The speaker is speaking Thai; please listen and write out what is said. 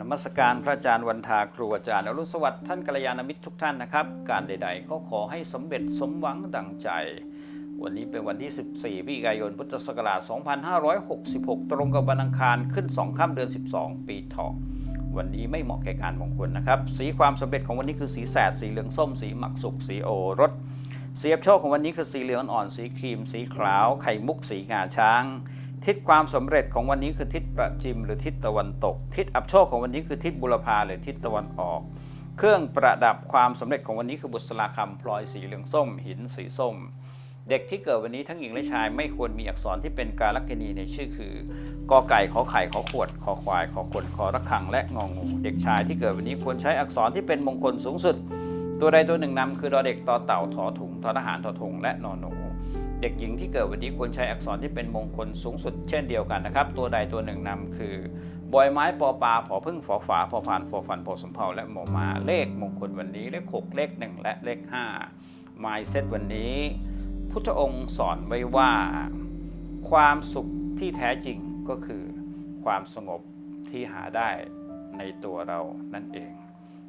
นมัสการพระอาจารย์วันทาครูอาจารย์อรุณสวัสดิ์ท่านกัลยาณมิตรทุกท่านนะครับ การใด ๆ ก็ขอให้สำเร็จสมหวังดังใจ วันนี้เป็นวันที่ 14พฤศจิกายนพุทธศักราช 2566 ตรงกับวันอังคารขึ้น 2 ค่ำเดือน 12 ปีเถาะวันนี้ไม่เหมาะแก่การมงคลนะครับ สีความสำเร็จของวันนี้คือสีแสดสีเหลืองส้ม สีหมักสุกสีโอรสเสีอับโชคของวันนี้คือสีเหลืองอ่อนสีครีม สีขาวไข่มุกสีงาช้าง ทิศความสำเร็จของวันนี้คือทิศประจิมหรือทิศตะวันตก ทิศอับโชคของวันนี้คือทิศบุรพาหรือทิศตะวันออก เครื่องประดับความสำเร็จของวันนี้คือบุษราคำพลอยสีเหลืองส้ม หินสีส้ม เด็กที่เกิดวันนี้ทั้งหญิงและชายไม่ควรมีอักษรที่เป็นการลักษณีในชื่อคือกอไก่ขอไข่ขอขวดขอควายขอคนขอระฆังและงองู เด็กชายที่เกิดวันนี้ควรใช้อักษรที่เป็นมงคลสูงสุด ตัวใดตัวหนึ่งนำคือดอเด็กต่อเต่าถอถุงทอทหารทอทงและนอนหนู เด็กหญิงที่เกิดวันนี้ควรใช้อักษรที่เป็นมงคลสูงสุดเช่นเดียวกันนะครับ ตัวใดตัวหนึ่งนำคือบอยไม้ปอปลาผอพึ่งฝอฝาพอพานฟอฟันพอสมเภาและหมอมาเลขมงคลวันนี้เลขหกเลขหนึ่งและเลขห้าไมเซตวันนี้ พุทธองค์สอนไว้ว่า ความสุขที่แท้จริงก็คือ ความสงบที่หาได้ในตัวเรานั่นเอง